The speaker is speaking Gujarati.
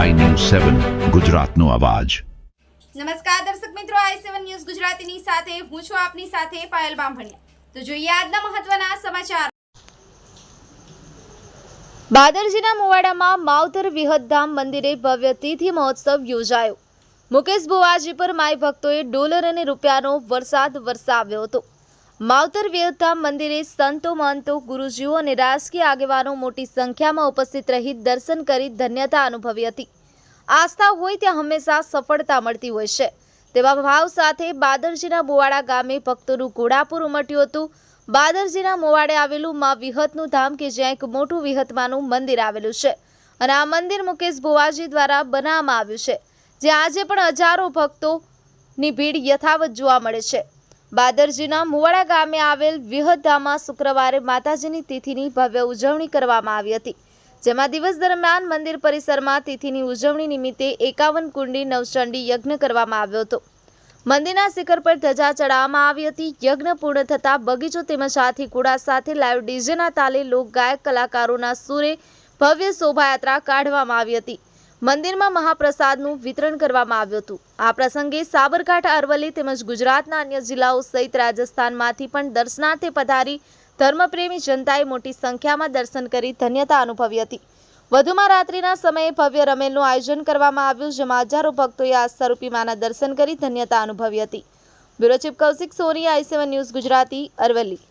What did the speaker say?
સેવન ગુજરાતનો અવાજ. નમસ્કાર દર્શક મિત્રો આઈ સેવન ન્યૂઝ ગુજરાતીની સાથે હું છું આપની સાથે પાયલ બામભણિયા. તો જોઈએ આજના મહત્વના સમાચાર. બાદરજીના મુવાડામાં માવતર વિહતધામ મંદિરે ભવ્ય તિથિ મહોત્સવ યોજાયો. મુકેશ બુવાજી પર માય ભક્તોએ ડોલર અને રૂપિયાનો વરસાદ વરસાવ્યો હતો. માવતર વિહતધામ મંદિરે સંતો, મહંતો, ગુરુજીઓ અને રાજકીય આગેવાનો મોટી સંખ્યામાં ઉપસ્થિત રહી દર્શન કરી ધન્યતા અનુભવી હતી. આસ્થા હોય ત્યાં હંમેશા સફળતા મળતી હોય છે. તેવા ભાવ સાથે બાદરજીના મોવાડા ગામે ભક્તોનું ઘોડાપુર ઉમટ્યું હતું. બાદરજીના મોવાડે આવેલું મા વિહતનું ધામ કે જ્યાં એક મોટું વિહતમાનું મંદિર આવેલું છે. અને આ મંદિર મુકેશ ભુવાજી દ્વારા બનાવવામાં આવ્યું છે. જ્યાં આજે પણ હજારો ભક્તોની ભીડ યથાવત જોવા મળે છે. બાદરજીના મુવાડા ગામે આવેલ વિહતધામમાં શુક્રવારે માતાજીની તિથિની ભવ્ય ઉજવણી કરવામાં આવી હતી, જેમાં દિવસ દરમિયાન મંદિર પરિસરમાં તિથિની ઉજવણી નિમિત્તે એકાવન કુંડી નવચંડી યજ્ઞ કરવામાં આવ્યો હતો. મંદિરના શિખર પર ધજા ચડાવવામાં આવી હતી. યજ્ઞ પૂર્ણ થતાં બગીચો તેમજ હાથી કુડા સાથે લાઈવ ડીજેના તાલે લોક ગાયક કલાકારોના સુરે ભવ્ય શોભાયાત્રા કાઢવામાં આવી હતી. મંદિરમાં મહાપ્રસાદનું વિતરણ કરવામાં આવ્યું હતું. આ પ્રસંગે સાબરકાંઠા અરવલ્લી તેમજ ગુજરાતના અન્ય જિલ્લાઓ સહિત રાજસ્થાનમાંથી પણ દર્શનાર્થે પધારી ધર્મપ્રેમી જનતાએ મોટી સંખ્યામાં દર્શન કરી ધન્યતા અનુભવી હતી. વધુમાં રાત્રિના સમયે ભવ્ય રમેલનું આયોજન કરવામાં આવ્યું, જેમાં હજારો ભક્તોએ આસ્થારૂપી માના દર્શન કરી ધન્યતા અનુભવી હતી. Bureau chief Kaushik Soni, I seven news Gujarati, Aravalli.